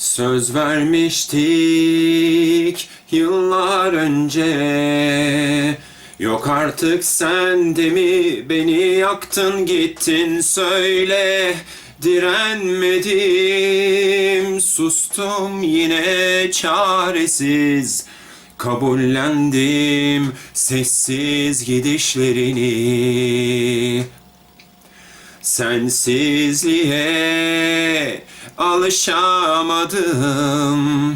Söz vermiştik yıllar önce. Yok artık sen de mi beni yaktın gittin? Söyle Direnmedim. Sustum yine çaresiz. Kabullendim sessiz gidişlerini. Sensizliğe alışamadım.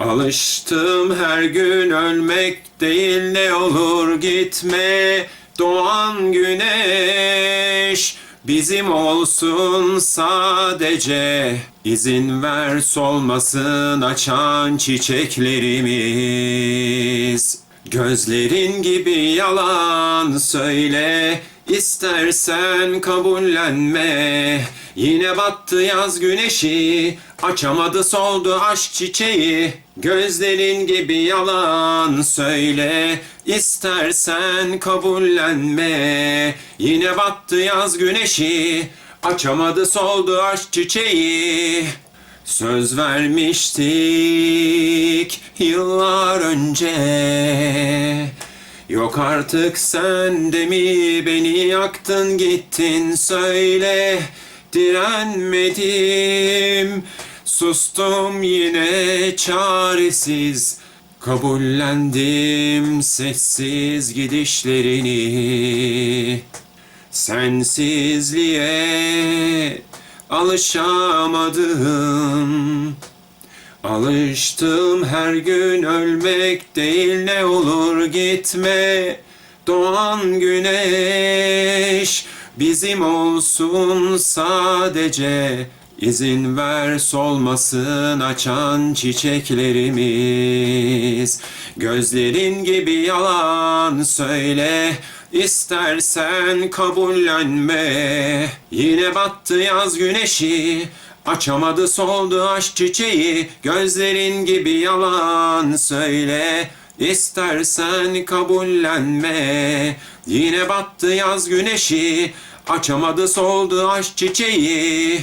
Alıştım her gün ölmek değil ne olur gitme. Doğan güneş bizim olsun sadece İzin ver solmasın açan çiçeklerimiz. Gözlerin gibi yalan söyle İstersen kabullenme. Yine battı yaz güneşi Açamadı soldu aşk çiçeği. Gözlerin gibi yalan söyle İstersen kabullenme. Yine battı yaz güneşi Açamadı soldu aşk çiçeği. Söz vermiştik yıllar önce Yok artık sen de mi beni yaktın gittin söyle. Direnmedim. Sustum yine çaresiz. Kabullendim sessiz gidişlerini. Sensizliğe alışamadım Alıştım her gün ölmek değil ne olur gitme. Doğan güneş bizim olsun sadece İzin ver solmasın açan çiçeklerimiz. Gözlerin gibi yalan söyle İstersen kabullenme. Yine battı yaz güneşi Açamadı soldu aşk çiçeği Gözlerin gibi yalan söyle. İstersen kabullenme. Yine battı yaz güneşi Açamadı soldu aşk çiçeği